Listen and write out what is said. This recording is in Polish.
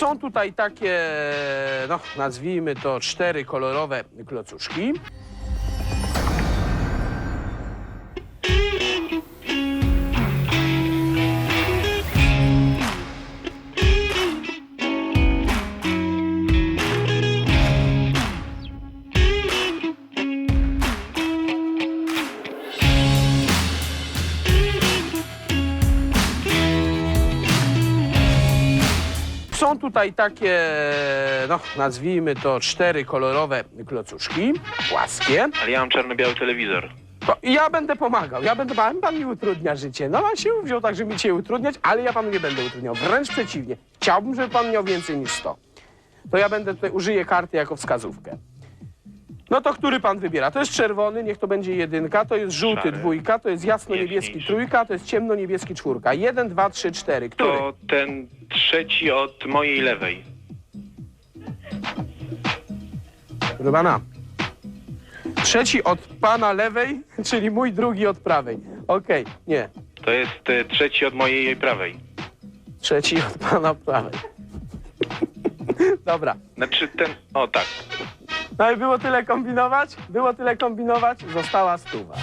Są tutaj takie, no nazwijmy to cztery kolorowe klocuszki. Są tutaj takie, no nazwijmy to cztery kolorowe klocuszki, płaskie. Ale ja mam czarno-biały telewizor. To ja będę pomagał, ja będę pan, pan mi utrudnia życie. No pan się wziął tak, żeby mi cię utrudniać, ale ja panu nie będę utrudniał. Wręcz przeciwnie. Chciałbym, żeby pan miał więcej niż 100. To ja będę tutaj, użyję karty jako wskazówkę. No to który pan wybiera? To jest czerwony, niech to będzie jedynka, to jest żółty Szary. dwójka, to jest jasno-niebieski Jaśniejszy. trójka, to jest ciemno-niebieski czwórka. Jeden, dwa, trzy, cztery. Który? To ten trzeci od mojej lewej. Proszę pana. Trzeci od pana lewej, czyli mój drugi od prawej. Okej, nie. To jest e, trzeci od mojej prawej. Trzeci od pana prawej. Dobra. Znaczy ten... O tak. No i było tyle kombinować? Było tyle kombinować? Została stuwa.